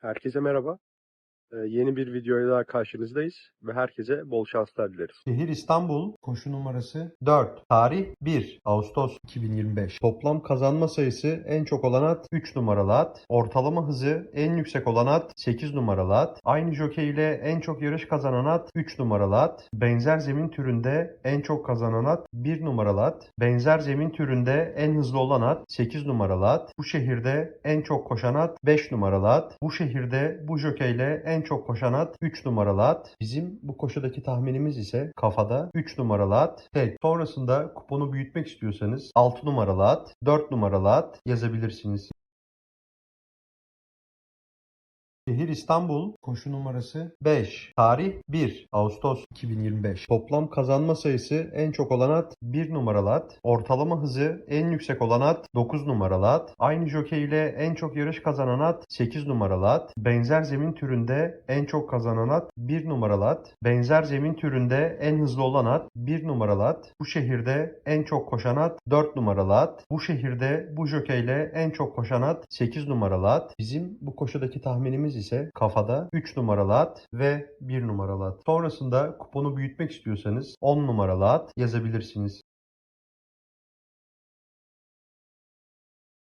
Herkese merhaba. Ee, yeni bir videoya daha karşınızdayız ve herkese bol şanslar dileriz. Şehir İstanbul, koşu numarası 4, tarih 1, Ağustos 2025. Toplam kazanma sayısı en çok olan at 3 numaralı at, ortalama hızı en yüksek olan at 8 numaralı at, aynı jokey ile en çok yarış kazanan at 3 numaralı at, benzer zemin türünde en çok kazanan at 1 numaralı at, benzer zemin türünde en hızlı olan at 8 numaralı at, bu şehirde en çok koşan at 5 numaralı at, bu şehirde bu jokey ile en çok koşan at 3 numaralı at. Bizim bu koşudaki tahminimiz ise kafada 3 numaralı at. Tek. Sonrasında kuponu büyütmek istiyorsanız 6 numaralı at, 4 numaralı at yazabilirsiniz. Şehir İstanbul, koşu numarası 5, tarih 1, Ağustos 2025. Toplam kazanma sayısı en çok olan at 1 numaralı at, ortalama hızı en yüksek olan at 9 numaralı at, aynı jokey ile en çok yarış kazanan at 8 numaralı at, benzer zemin türünde en çok kazanan at 1 numaralı at, benzer zemin türünde en hızlı olan at 1 numaralı at, bu şehirde en çok koşan at 4 numaralı at, bu şehirde bu jokey ile en çok koşan at 8 numaralı at. Bizim bu koşudaki tahminimiz ise kafada 3 numaralı at ve 1 numaralı at. Sonrasında kuponu büyütmek istiyorsanız 10 numaralı at yazabilirsiniz.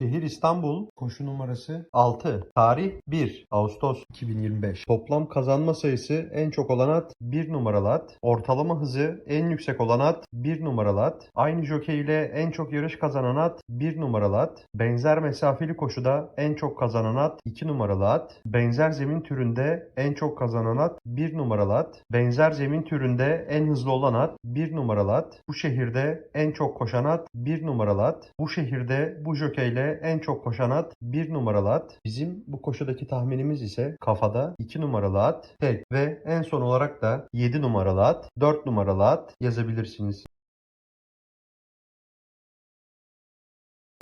Şehir İstanbul, koşu numarası 6, tarih 1, Ağustos 2025. Toplam kazanma sayısı en çok olan at 1 numaralı at, ortalama hızı en yüksek olan at 1 numaralı at, aynı jokey ile en çok yarış kazanan at 1 numaralı at, benzer mesafeli koşuda en çok kazanan at 2 numaralı at, benzer zemin türünde en çok kazanan at 1 numaralı at, benzer zemin türünde en hızlı olan at 1 numaralı at, bu şehirde en çok koşan at 1 numaralı at, bu şehirde bu jokeyle en çok koşan at 1 numaralı at. Bizim bu koşudaki tahminimiz ise kafada 2 numaralı at, tek ve en son olarak da 7 numaralı at, 4 numaralı at yazabilirsiniz.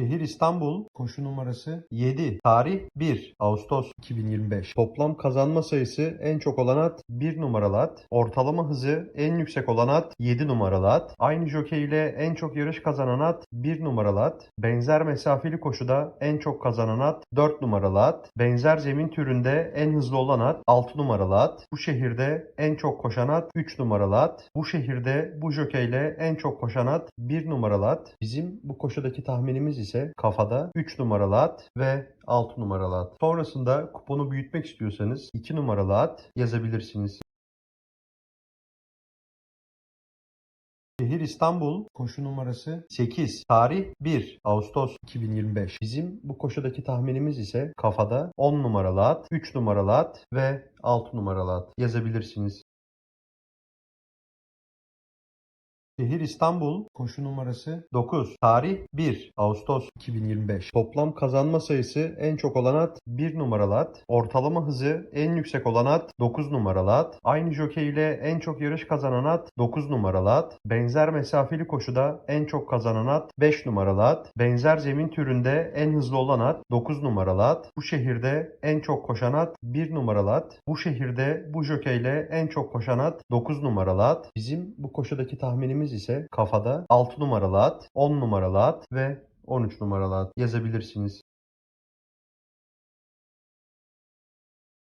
Şehir İstanbul, koşu numarası 7, tarih 1, Ağustos 2025. Toplam kazanma sayısı en çok olan at 1 numaralı at, ortalama hızı en yüksek olan at 7 numaralı at, aynı jokey ile en çok yarış kazanan at 1 numaralı at, benzer mesafeli koşuda en çok kazanan at 4 numaralı at, benzer zemin türünde en hızlı olan at 6 numaralı at, bu şehirde en çok koşan at 3 numaralı at, bu şehirde bu jokey ile en çok koşan at 1 numaralı at. Bizim bu koşudaki tahminimiz ise kafada 3 numaralı at ve 6 numaralı at. Sonrasında kuponu büyütmek istiyorsanız 2 numaralı at yazabilirsiniz. Şehir İstanbul, koşu numarası 8, tarih 1, Ağustos 2025. Bizim bu koşudaki tahminimiz ise kafada 10 numaralı at, 3 numaralı at ve 6 numaralı at yazabilirsiniz. Şehir İstanbul, koşu numarası 9, tarih 1, Ağustos 2025. Toplam kazanma sayısı en çok olan at 1 numaralı at, ortalama hızı en yüksek olan at 9 numaralı at, aynı jokey ile en çok yarış kazanan at 9 numaralı at, benzer mesafeli koşuda en çok kazanan at 5 numaralı at, benzer zemin türünde en hızlı olan at 9 numaralı at, bu şehirde en çok koşan at 1 numaralı at, bu şehirde bu jokey ile en çok koşan at 9 numaralı at. Bizim bu koşudaki tahminimiz ise kafada 6 numaralı at, 10 numaralı at ve 13 numaralı at yazabilirsiniz.